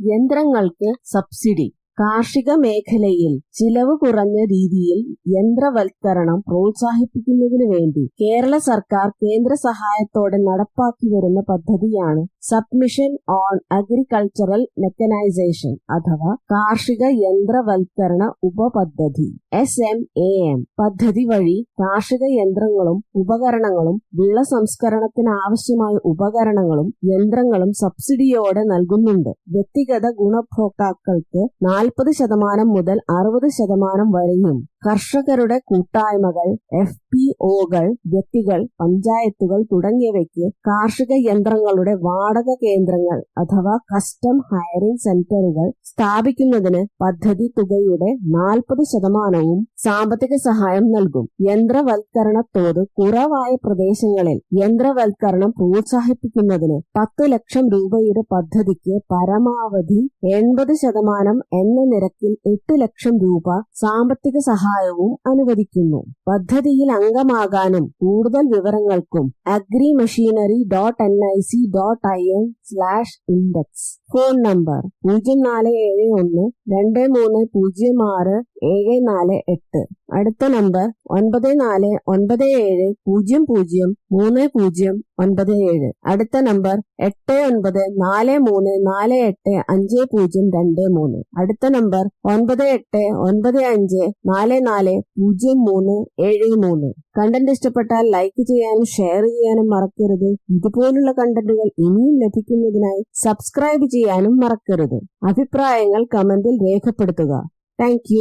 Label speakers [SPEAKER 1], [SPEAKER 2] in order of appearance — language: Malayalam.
[SPEAKER 1] യന്ത്രങ്ങൾക്ക് സബ്സിഡി. കാർഷിക മേഖലയിൽ ചിലവ് കുറഞ്ഞ രീതിയിൽ യന്ത്രവൽക്കരണം പ്രോത്സാഹിപ്പിക്കുന്നതിനു വേണ്ടി കേരള സർക്കാർ കേന്ദ്ര സഹായത്തോടെ നടപ്പാക്കി വരുന്ന പദ്ധതിയാണ് സബ്മിഷൻ ഓൺ അഗ്രികൾച്ചറൽ മെക്കനൈസേഷൻ അഥവാ കാർഷിക യന്ത്രവൽക്കരണ ഉപപദ്ധതി എസ് എം എ എം പദ്ധതി വഴി കാർഷിക യന്ത്രങ്ങളും ഉപകരണങ്ങളും വിള സംസ്കരണത്തിന് ആവശ്യമായ ഉപകരണങ്ങളും യന്ത്രങ്ങളും സബ്സിഡിയോടെ നൽകുന്നുണ്ട്. വ്യക്തിഗത ഗുണഭോക്താക്കൾക്ക് നാൽപ്പത് ശതമാനം മുതൽ അറുപത് ശതമാനം വരെയും കർഷകരുടെ കൂട്ടായ്മകൾ എഫ് പി ഒകൾ വ്യക്തികൾ പഞ്ചായത്തുകൾ തുടങ്ങിയവയ്ക്ക് കാർഷിക യന്ത്രങ്ങളുടെ വാടക കേന്ദ്രങ്ങൾ അഥവാ കസ്റ്റം ഹയറിംഗ് സെന്ററുകൾ സ്ഥാപിക്കുന്നതിന് പദ്ധതി തുകയുടെ നാൽപ്പത് ശതമാനവും സാമ്പത്തിക സഹായം നൽകും. യന്ത്രവൽക്കരണ തോത് കുറവായ പ്രദേശങ്ങളിൽ യന്ത്രവൽക്കരണം പ്രോത്സാഹിപ്പിക്കുന്നതിന് പത്ത് ലക്ഷം രൂപയുടെ പദ്ധതിക്ക് പരമാവധി എൺപത് ശതമാനം എന്ന നിരക്കിൽ എട്ട് ലക്ഷം രൂപ സാമ്പത്തിക സഹായവും അനുവദിക്കുന്നു. പദ്ധതിയിൽ അംഗമാകാനും കൂടുതൽ വിവരങ്ങൾക്കും agri machinery dot N I C dot I N slash index phone number പൂജ്യം നാല് ഏഴ് ഒന്ന് രണ്ട് മൂന്ന് പൂജ്യം ആറ് ഏഴ് നാല് എട്ട്. അടുത്ത നമ്പർ ഒൻപത് നാല് ഒൻപത് ഏഴ് പൂജ്യം പൂജ്യം മൂന്ന് പൂജ്യം ഒൻപത് ഏഴ്. അടുത്ത നമ്പർ എട്ട് ഒൻപത് നാല് മൂന്ന് നാല് എട്ട് അഞ്ച് പൂജ്യം രണ്ട് മൂന്ന്. അടുത്ത നമ്പർ ഒൻപത് എട്ട് ഒൻപത് അഞ്ച് നാല് നാല് പൂജ്യം മൂന്ന് ഏഴ് മൂന്ന്. കണ്ടന്റ് ഇഷ്ടപ്പെട്ടാൽ ലൈക്ക് ചെയ്യാനും ഷെയർ ചെയ്യാനും മറക്കരുത്. ഇതുപോലുള്ള കണ്ടന്റുകൾ ഇനിയും ലഭിക്കുന്നതിനായി സബ്സ്ക്രൈബ് ചെയ്യാനും മറക്കരുത്. അഭിപ്രായങ്ങൾ കമന്റിൽ രേഖപ്പെടുത്തുക. താങ്ക്